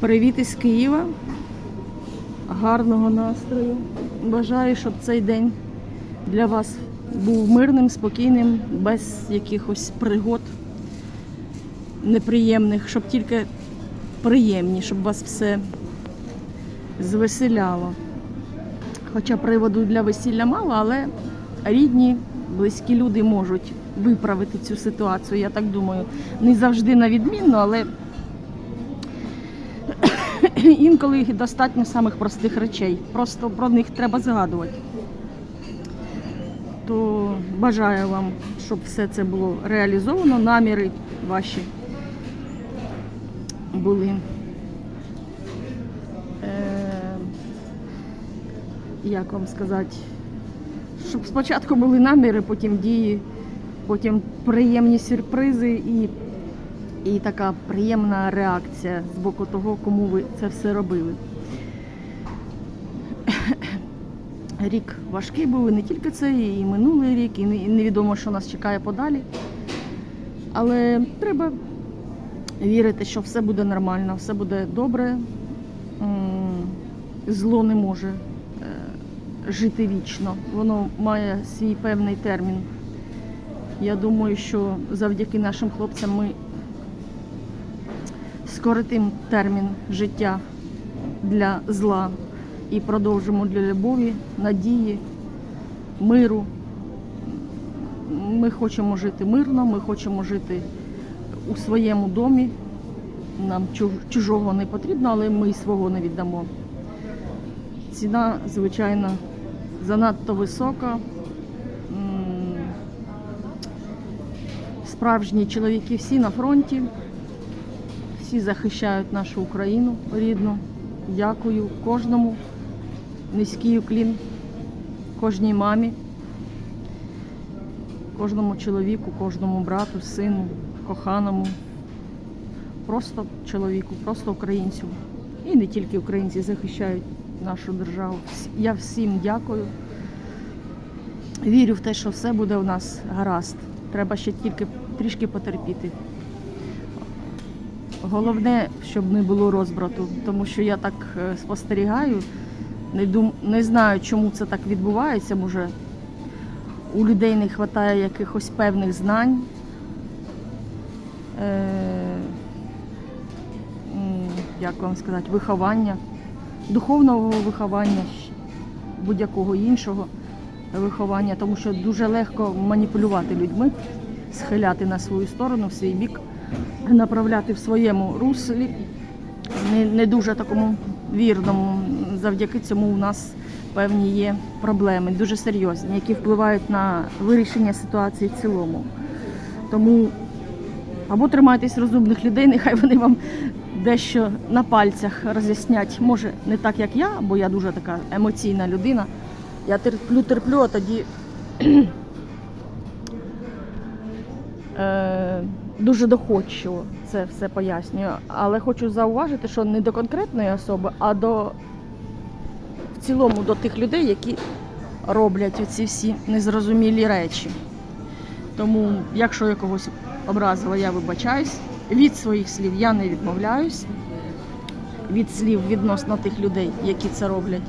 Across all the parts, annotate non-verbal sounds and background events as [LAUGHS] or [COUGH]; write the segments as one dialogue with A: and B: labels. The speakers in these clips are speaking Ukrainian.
A: Привіт із Києва. Гарного настрою. Бажаю, щоб цей день для вас був мирним, спокійним, без якихось пригод неприємних, щоб тільки приємні, щоб вас все звеселяло. Хоча приводу для весілля мало, але рідні, близькі люди можуть виправити цю ситуацію, я так думаю. Не завжди на відмінно, але [LAUGHS] інколи їх достатньо самих простих речей. Просто про них треба згадувати. То бажаю вам, щоб все це було реалізовано, наміри ваші були. Е, як вам сказати, щоб спочатку були наміри, потім дії, потім приємні сюрпризи і, і така приємна реакція з боку того, кому ви це все робили. [COUGHS] Рік важкий був, і не тільки цей, і минулий рік, і невідомо, що нас чекає подалі. Але треба вірити, що все буде нормально, все буде добре. Зло не може е, жити вічно. Воно має свій певний термін. Я думаю, що завдяки нашим хлопцям ми скоротимо термін життя для зла і продовжимо для любові, надії, миру. Ми хочемо жити мирно, ми хочемо жити у своєму домі. Нам чужого не потрібно, але ми свого не віддамо. Ціна, звичайно, занадто висока. Справжні чоловіки всі на фронті, всі захищають нашу Україну рідну. Дякую кожному. Низький уклін, кожній мамі, кожному чоловіку, кожному брату, сину, коханому, просто чоловіку, просто українцю. І не тільки українці захищають нашу державу. Я всім дякую. Вірю в те, що все буде у нас гаразд. Треба ще тільки трішки потерпіти. Головне, щоб не було розбрату, тому що я так е, спостерігаю, не, дум... не знаю, чому це так відбувається. Може, у людей не вистачає якихось певних знань. Е... Як вам сказати, виховання, духовного виховання, будь-якого іншого виховання, тому що дуже легко маніпулювати людьми, схиляти на свою сторону, в свій бік, направляти в своєму руслі, не, не дуже такому вірному. Завдяки цьому у нас певні є проблеми, дуже серйозні, які впливають на вирішення ситуації в цілому. Тому або тримайтесь розумних людей, [LAUGHS] нехай вони вам дещо на пальцях роз'яснять. Може, не так, як я, бо я дуже така емоційна людина. Я терплю, терплю, а тоді [CLEARS THROAT] е, дуже доходчиво це все пояснюю. Але хочу зауважити, що не до конкретної особи, а до в цілому до тих людей, які роблять оці всі незрозумілі речі. Тому, якщо я когось образила, я вибачаюсь. Від своїх слів я не відмовляюсь. Від слів відносно тих людей, які це роблять.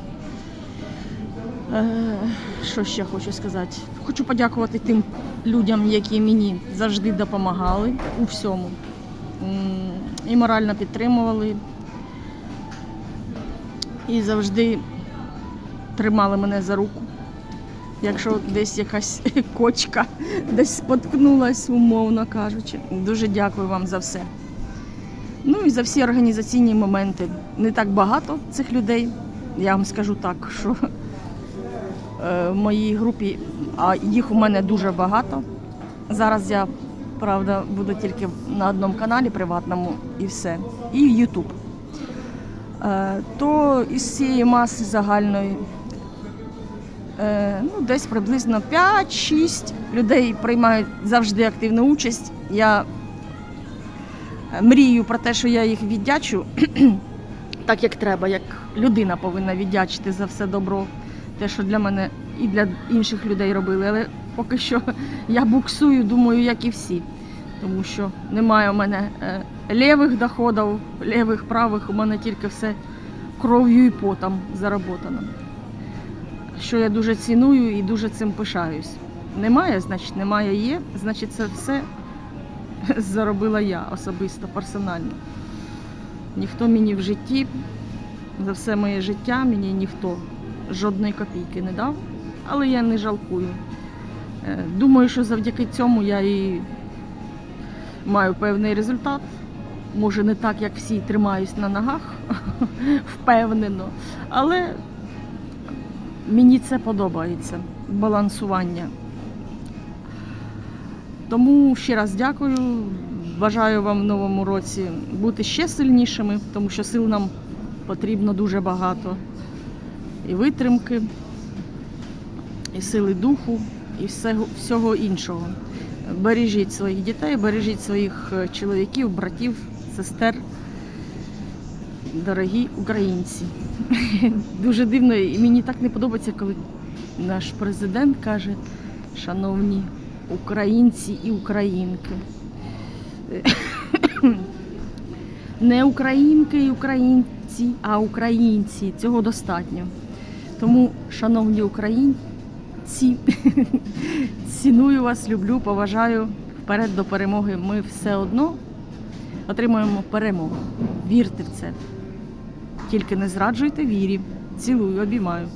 A: Е, Що ще хочу сказати? Хочу подякувати тим людям, які мені завжди допомагали у всьому. І морально підтримували. І завжди тримали мене за руку. Якщо десь якась [LAUGHS] кочка десь споткнулась, умовно кажучи. Дуже дякую вам за все. Ну і за всі організаційні моменти. Не так багато цих людей. Я вам скажу так, що в моїй групі, а їх у мене дуже багато. Зараз я, правда, буду тільки на одному каналі приватному і все. І YouTube. Е, То із цієї маси загальної е, ну, десь приблизно 5-6 людей приймають завжди активну участь. Я е, мрію про те, що я їх віддячу [CLEARS THROAT] так, як треба, як людина повинна віддячити за все добро, те, що для мене і для інших людей робили. Але поки що я буксую, думаю, як і всі. Тому що немає у мене е, лівих доходів, лівих, правих, у мене тільки все кров'ю і потом заработано. Що я дуже ціную і дуже цим пишаюсь. Немає, значить, немає є, значить, це все [LAUGHS] заробила я особисто, персонально. Ніхто мені в житті, за все моє життя мені ніхто жодної копійки не дав, але я не жалкую. Е, Думаю, що завдяки цьому я і маю певний результат. Може, не так, як всі тримаюсь на ногах, [LAUGHS] впевнено, але мені це подобається балансування. Тому ще раз дякую. Бажаю вам в новому році бути ще сильнішими, тому що сил нам потрібно дуже багато. І витримки, і сили духу, і всього, всього іншого. Бережіть своїх дітей, бережіть своїх е, чоловіків, братів, сестер, дорогі українці. [LAUGHS] Дуже дивно, і мені так не подобається, коли наш президент каже, шановні українці і українки. [COUGHS] Не українки і українці, а українці. Цього достатньо. Тому, шановні українці, [LAUGHS] ціную вас, люблю, поважаю. Вперед до перемоги. Ми все одно отримаємо перемогу. Вірте в це. Тільки не зраджуйте вірі. Цілую, обіймаю.